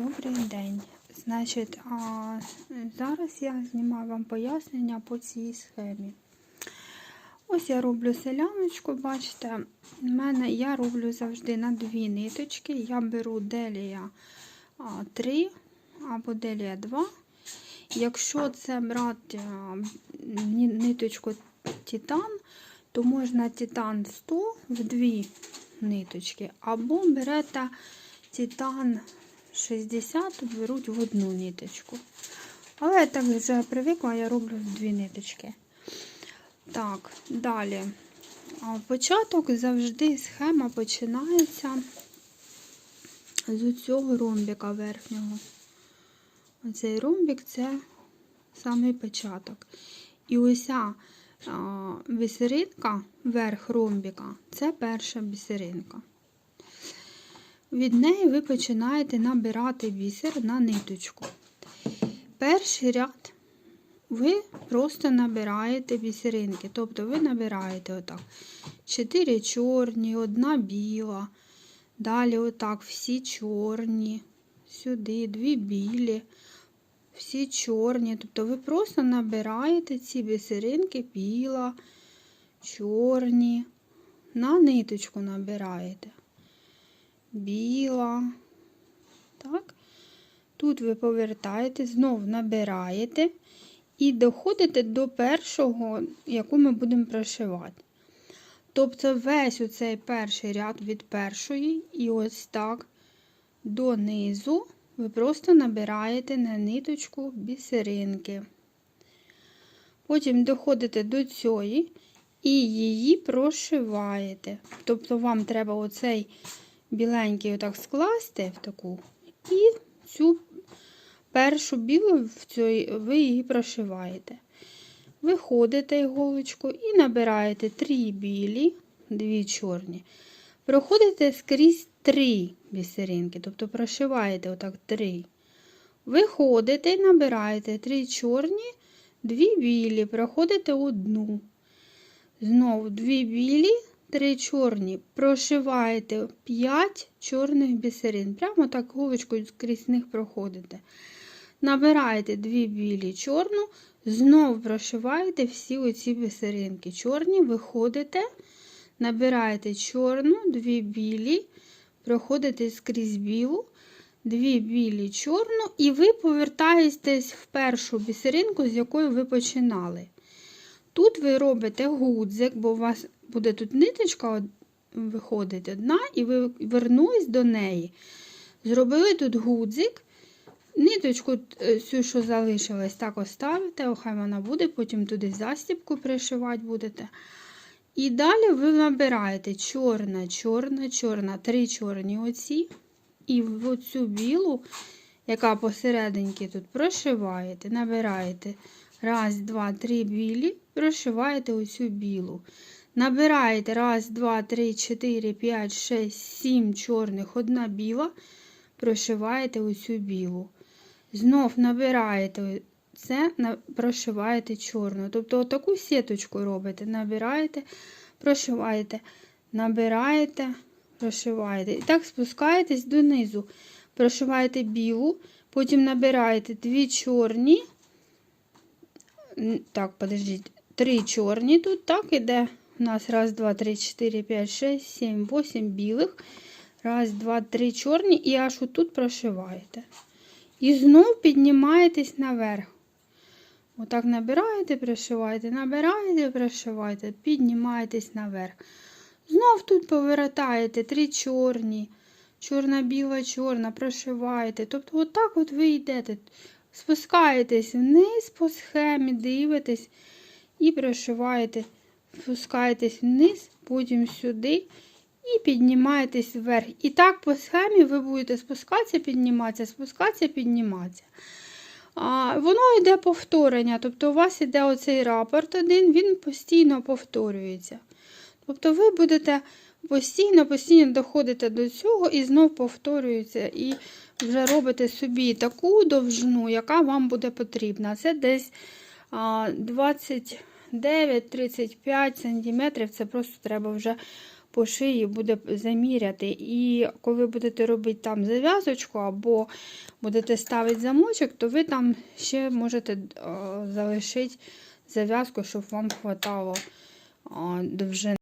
Добрий день. Значить, а, зараз я знімаю вам пояснення по цій схемі. Ось я роблю селяночку, бачите, в мене я роблю завжди на дві ниточки. Я беру делія 3 або делія 2. Якщо це брати ниточку Титан, то можна Титан 100 в дві ниточки, або берете Титан 60, тут беруть в одну ниточку. Але я так вже привикла, я роблю дві ниточки. Так, далі. Початок завжди схема починається з цього ромбіка верхнього. Оцей ромбік це самий початок. І ося бісеринка, верх ромбіка, це перша бісеринка. Від неї ви починаєте набирати бісер на ниточку. Перший ряд ви просто набираєте бісеринки. Тобто ви набираєте отак 4 чорні, одна біла. Далі отак всі чорні, сюди дві білі, всі чорні. Тобто ви просто набираєте ці бісеринки біла, чорні, на ниточку набираєте біла. Так. Тут ви повертаєте, знову набираєте і доходите до першого, яку ми будемо прошивати. Тобто весь оцей перший ряд від першої, і ось так донизу ви просто набираєте на ниточку бісеринки. Потім доходите до цієї і її прошиваєте. Тобто вам треба оцей біленький отак скласти в таку, і цю першу білу в цій, ви її прошиваєте. Виходите іголочку і набираєте три білі, дві чорні. Проходите скрізь три бісеринки, тобто прошиваєте отак три. Виходите і набираєте три чорні, дві білі, проходите одну. Знову дві білі, три чорні, прошиваєте 5 чорних бісерин. Прямо так голочкою скрізь них проходите. Набираєте дві білі чорну, знову прошиваєте всі оці бісеринки. Чорні, виходите, набираєте чорну, дві білі, проходите скрізь білу, дві білі чорну, і ви повертаєтесь в першу бісеринку, з якої ви починали. Тут ви робите гудзик, бо у вас буде тут ниточка виходить одна, і ви вернулись до неї. Зробили тут гудзик. Ниточку е, цю, що залишилась, так оставите, хай вона буде, потім туди застібку пришивати будете. І далі ви набираєте чорна, чорна, чорна, три чорні оці. І в оцю білу, яка посерединки тут прошиваєте, набираєте раз, два, три білі, прошиваєте оцю білу. Набираєте раз, два, три, чотири, п'ять, шесть, сім чорних, одна біла, прошиваєте оцю білу. Знов набираєте це, прошиваєте чорну. Тобто таку сіточку робите. Набираєте, прошиваєте, набираєте, прошиваєте. І так спускаєтесь донизу. Прошиваєте білу, потім набираєте дві чорні. Так, подождіть, три чорні тут, так, іде. У нас раз, два, три, чотири, п'ять, шесть, сім, вісім білих. Раз, два, три чорні і аж отут прошиваєте. І знов піднімаєтесь наверх. Отак набираєте, пришиваєте, набираєте, пришиваєте, піднімаєтесь наверх. Знов тут повертаєте три чорні, чорна, біла, чорна, прошиваєте. Тобто, отак от ви йдете, спускаєтесь вниз по схемі, дивитесь і прошиваєте, спускаєтесь вниз, потім сюди і піднімаєтесь вверх. І так по схемі ви будете спускатися, підніматися, спускатися, підніматися. А, воно йде повторення, тобто у вас йде оцей рапорт один, він постійно повторюється. Тобто ви будете постійно, постійно доходите до цього і знов повторюється, і вже робите собі таку довжину, яка вам буде потрібна. Це десь а, 29-35 см. Це просто треба вже по шиї буде заміряти. І коли будете робити там зав'язочку або будете ставити замочок, то ви там ще можете е, залишити зав'язку, щоб вам хватало е, довжини.